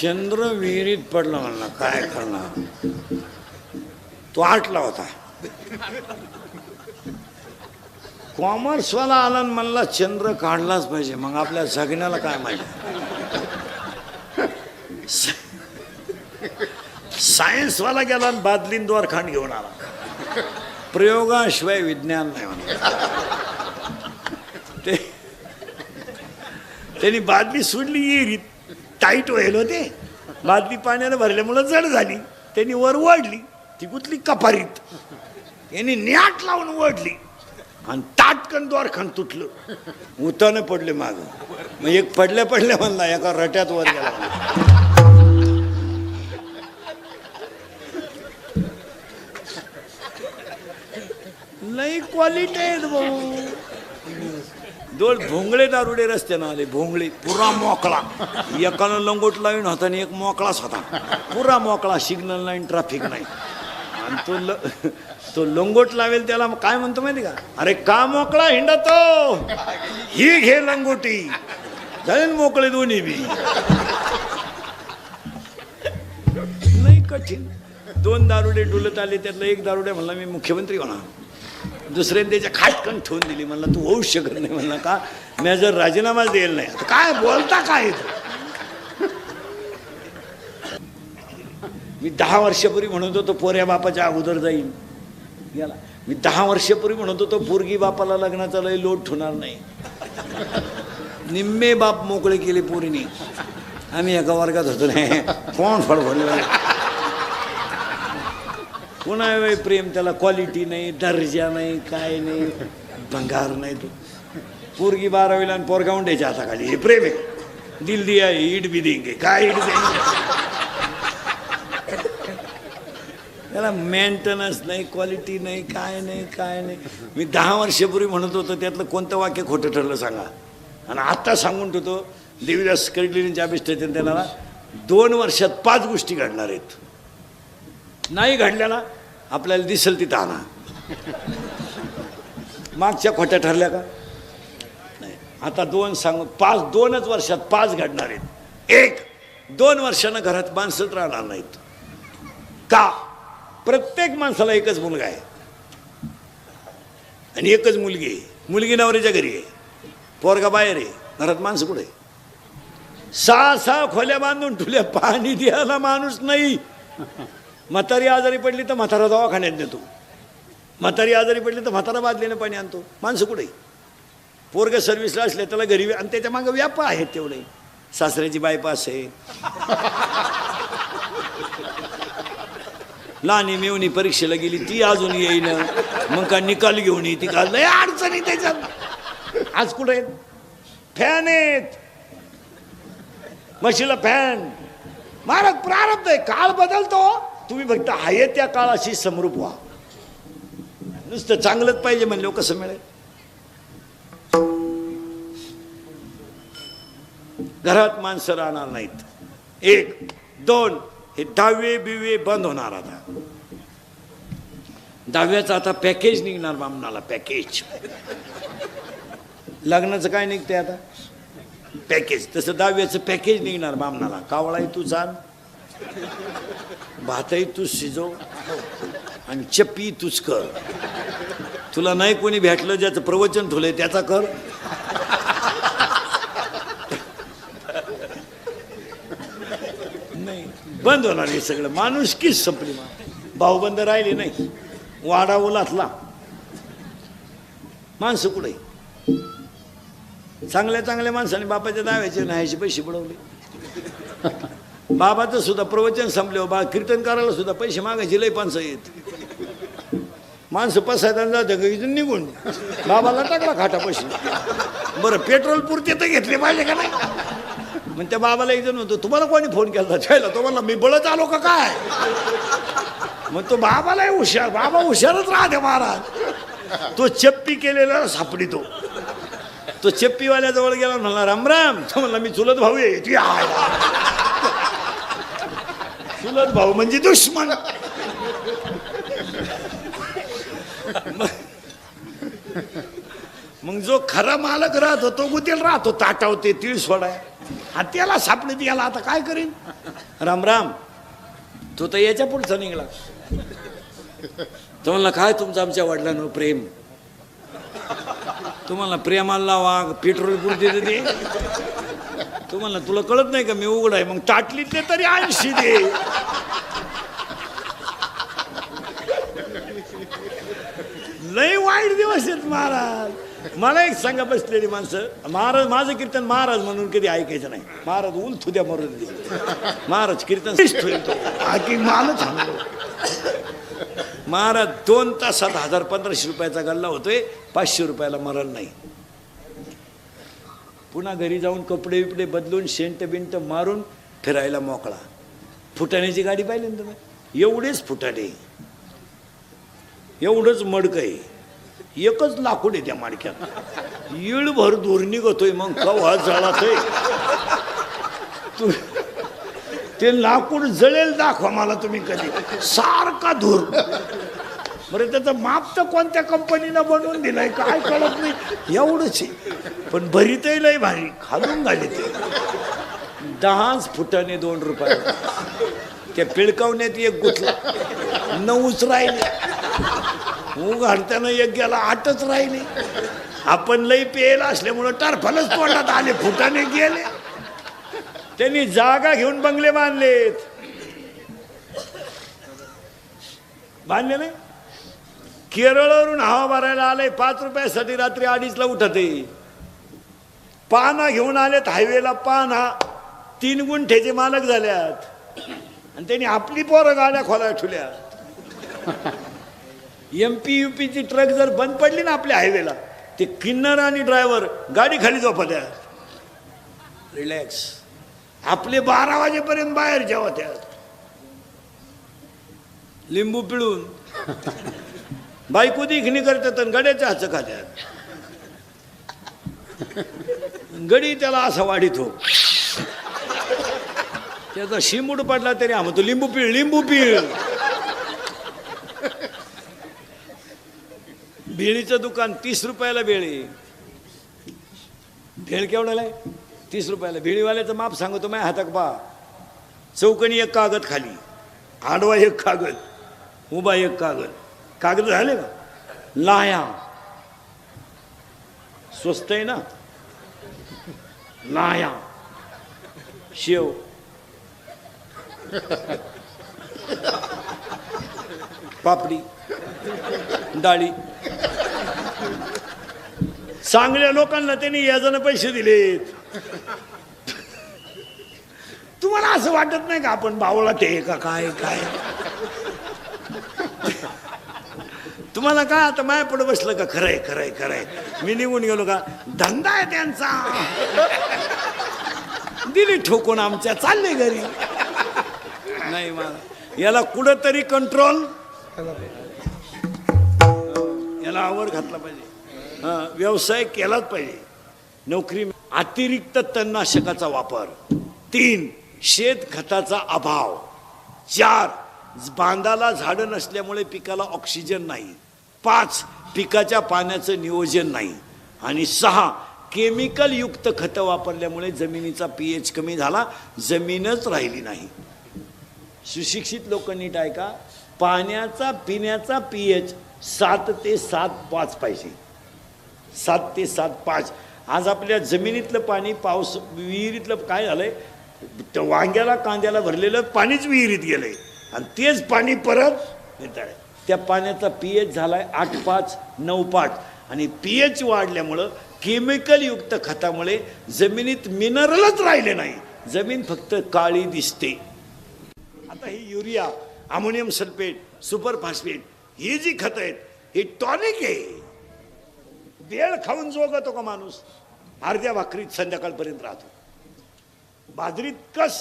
चंद्र विहिरीत पडला म्हणला काय करणार? तो आटला होता. कॉमर्सवाला आला म्हणला चंद्र काढलाच पाहिजे मग आपल्या जगण्याला काय माहिती? सायन्सवाला गेला आणि बादलींद्वार खांड घेऊन आला. प्रयोगाशिवाय विज्ञान नाही म्हणा त्यांनी बादली सोडली येरीत टाईट व्हायल होते. बादली पाण्यानं भरल्यामुळं जड झाली. त्यांनी वर ओढली ती गुतली कपारीत. यांनी न्याट लावून ओढली. आणि ताटकन द्वारखंड तुटलं. उतानं पडले माग. मग एक पडल्या पडल्या म्हणला एका रट्यात वर गेला. लई क्वालिटी आहेत भाऊ. दोन भोंगळे दारुडे रस्त्यानं आले भोंगळे. पुरा मोकळा. एकानं लंगोट लावून होता आणि एक मोकळाच होता. पुरा मोकळा सिग्नल नाही ट्रॅफिक नाही. आणि तो ल तो लंगोट लावेल त्याला मग काय म्हणतो माहिती का? अरे का मोकळा हिंडा तो ही घे लंगोटी. जाईल मोकळे दोन्ही बी. नाही कठीण. दोन दारुडे डुलत आले त्यातलं एक दारुडे म्हणला मी मुख्यमंत्री होणार. दुसऱ्याने त्याच्या खाटकन ठेवून दिली. म्हणला तू होऊच शकत नाही. म्हणला का? मी जर राजीनामाच देईल नाही. आता काय बोलता काय इथं? मी दहा वर्षापूर्वी म्हणत होतो पोऱ्या बापाच्या अगोदर जाईन. गेला मी दहा वर्षापूर्वी म्हणत होतो पोरगी बापाला लग्नाचा लय लोट होणार नाही. निम्मे बाप मोकळे केले पोरीने. आम्ही एका वर्गात होतो. नाही कोण फडफडले? पुन्हा वय प्रेम त्याला क्वालिटी नाही दर्जा नाही काय नाही भंगार नाही तो. पोरगी बारावीला आणि पोरगा उंड्याच्या हाताखाली. हे प्रेम आहे. दिल दिया है, ईट भी देंगे. काय ईट देंगे? त्याला मेंटेनन्स नाही क्वालिटी नाही काय नाही काय नाही. मी दहा वर्षापूर्वी म्हणत होतो त्यातलं कोणतं वाक्य खोटं ठरलं सांगा. आणि आत्ता सांगून ठेवतो देवीदास कडलेलींच्या अभिष्ठातील त्याला दोन वर्षात पाच गोष्टी घडणार आहेत. नाही घडल्या ना आपल्याला दिसेल तिथं आणा मागच्या खोट्या ठरल्या का? नाही. आता दोन सांग पाच दोनच वर्षात पाच घडणार आहेत. एक दोन वर्षानं घरात माणसंच राहणार नाहीत. का? प्रत्येक माणसाला एकच मुलगा आहे. आणि एकच मुलगी आहे. मुलगी नवऱ्याच्या घरी आहे. पोरगा बाहेर आहे. घरात माणसं कुठे आहे? सहा सहा खोल्या बांधून ठुल्या पाणी द्यायला माणूस नाही. म्हातारी आजारी पडली तर म्हातारा दवाखान्यात नेतो. म्हातारी आजारी पडली तर म्हातारा बादलीने पाणी आणतो. माणसं कुठे? पोरग सर्व्हिसला असले त्याला घरी आणि त्याच्या मागं व्यापा आहेत तेवढे. सासऱ्याची बायपास आहे. लहानी मेवणी परीक्षेला गेली ती अजून येईन. मग का निकाल घेऊन ती का लय अडचणी त्याच्यात. आज कुठे? आहेत फॅन आहेत. म्हशीला फॅन महाराज प्रारब्ध आहे. काळ बदलतो. तुम्ही फक्त आहे त्या काळाशी समरूप व्हा. नुसतं चांगलंच पाहिजे म्हणलं कसं मिळेल घरात माणसं राहणार नाहीत. एक दोन हे दहावे बिवे बंद होणार आता. दहाव्याचं आता पॅकेज निघणार बामणाला पॅकेज. लग्नाचं काय निघते आता? पॅकेज. तसं दहाव्याचं पॅकेज निघणार बामणाला कावळाही तू जाण. भातही तूच शिजव आणि चप्पी तूच कर. तुला नाही कोणी भेटलं ज्याचं प्रवचन ठुलंय त्याचा कर. नाही. बंद होणार हे सगळं. माणुसकीच संपली मा? भाऊबंद राहिले नाही. वाडा उलातला माणसं कुठे? चांगल्या चांगल्या माणसाने बापाच्या दाव्याचे न्यायचे पैसे बुडवले. बाबाचं सुद्धा प्रवचन संपले बा कीर्तन करायला सुद्धा पैसे मागायचे लय पानसं येत माणसं पसायदान जातं इथून निघून? बाबाला टाकला खाटा पैसे बरं पेट्रोल पुरते तर घेतले पाहिजे का नाही? मग त्या बाबाला एक जण होतो तुम्हाला कोणी फोन केला? छायला तो म्हणला मी बळत आलो का काय? मग तो बाबालाही हुशार बाबा हुशारच राहते महाराज. तो चप्पी केलेला सापडी तो. चप्पीवाल्याजवळ गेला म्हणला रामराम. तो म्हणला मी चुलत भाऊ आहे. तू आहे. चुलत भाऊ म्हणजे दुश्मन. मग जो खरा मालक राहतो तो गुतील राहतो ताटावते तीळ सोडाय. हा सापडीत याला आता काय करीन? राम राम. तो तर याच्या पुढचा निघाला. तुम्हाला काय तुमचं आमच्या वडिलांवर प्रेम? तुम्हाला प्रेमाला वाघ पेट्रोल पुरते तर दे तुम्हाला तुला कळत नाही का मी उघड आहे? मग ताटलीतले तरी ऐंशी दे. लय वाईट दिवस आहेत महाराज. मला एक सांगा बसलेली माणसं. महाराज माझं कीर्तन महाराज म्हणून कधी ऐकायचं नाही. महाराज उल थुद्या मरून दे. महाराज कीर्तन बाकी मालच. महाराज दोन तासात हजार पंधराशे रुपयाचा गल्ला होतोय. पाचशे रुपयाला मरण नाही. पुन्हा घरी जाऊन कपडे बिपडे बदलून शेंट बिंट मारून फिरायला मोकळा. फुटाण्याची गाडी पाहिली ना तुम्ही? एवढेच फुटाणे. एवढंच मडकं आहे. एकच लाकूड आहे त्या माडक्यात. येळभर दूर निघतोय मग कवा झाला ते ते लाकूड जळेल दाखवा मला तुम्ही कधी. सारखा धूर. बरं त्याचं माप तर कोणत्या कंपनीनं बनवून दिलंय? काय कळत नाही. एवढंच आहे. पण भरीतही लय भारी. खालून घाली ते. दहाच फुटाने दोन रुपये. त्या पिळकावण्यात एक गुतला. नऊच राहिले. उघडताना एक गेला आठच राहिले. आपण लई पेल असल्यामुळं टरफलच तोंडात आले फुटाने गेले. त्यांनी जागा घेऊन बंगले बांधलेत. बांधले नाही? केरळवरून हवा भरायला आलंय पाच रुपयासाठी रात्री अडीचला उठते पाना घेऊन आलेत हायवेला पाना. तीन गुंठ्याचे मालक झाल्यात. आणि त्यांनी आपली पोरं गाड्या खोला ठेवल्या एम पी यू पीची ट्रक जर बंद पडली ना आपल्या हायवेला ते किन्नर आणि ड्रायव्हर गाडी खाली झोपत्या रिलॅक्स आपले बारा वाजेपर्यंत बाहेर जेव्हा त्या लिंबू पिळून. बायको दिखणी करतात आणि गड्याच्या हाच खात्यात. गडी त्याला असा वाढितो हो. त्याचा शिंबूड पडला तरी हा म्हणतो लिंबू पिळ लिंबू पिळ. भेळीचं दुकान तीस रुपयाला भेळी. भेळ केवढ्याला आहे? तीस रुपयाला. भेळीवाल्याचं माप सांगतो माझ्या हातात पा चौकणी एक कागद खाली. आडवा एक कागद. उभा एक कागद. कागद झाले का? लाया. स्वस्त आहे ना? नाया. शेव. पापडी. डाळी. चांगल्या लोकांना त्यांनी याजनं पैसे दिलेत. तुम्हाला असं वाटत नाही का आपण बावळा ते का काय काय? तुम्हाला काय आता माया पुढे बसलं का? खरंय खरंय खरंय. मी निघून गेलो का? धंदा आहे त्यांचा. दिली ठोकून आमच्या. चालले घरी. नाही मला याला कुठंतरी कंट्रोल याला आवड घातला पाहिजे. हा, व्यवसाय केलाच पाहिजे. नोकरी अतिरिक्त तणनाशकाचा वापर. तीन शेत खताचा अभाव. चार बांधाला झाडं नसल्यामुळे पिकाला ऑक्सिजन नाही. पाच पिकाच्या पाण्याचं नियोजन नाही. आणि सहा केमिकल युक्त खतं वापरल्यामुळे जमिनीचा पी एच कमी झाला जमीनच राहिली नाही. सुशिक्षित लोक नीट का पाण्याचा पिण्याचा पी एच सात ते सात पाच पाहिजे. सात ते सात पाच. आज आपल्या जमिनीतलं पाणी पाऊस विहिरीतलं काय झालंय? त्या वांग्याला कांद्याला भरलेलं पाणीच विहिरीत गेलंय. आणि तेच पाणी परत येत त्या पाण्याचा पी एच आहे आठ पाच नऊ पाच. आणि पी एच वाढल्यामुळं केमिकलयुक्त खतामुळे जमिनीत मिनरलच राहिले नाही. जमीन फक्त काळी दिसते. आता ही urea ammonium sulphate super phosphate ही जी खतं आहेत ही टॉनिक आहे. बेळ खाऊन जोगतो का माणूस? अर्ध्या भाकरीत संध्याकाळपर्यंत राहतो. बाजरीत कस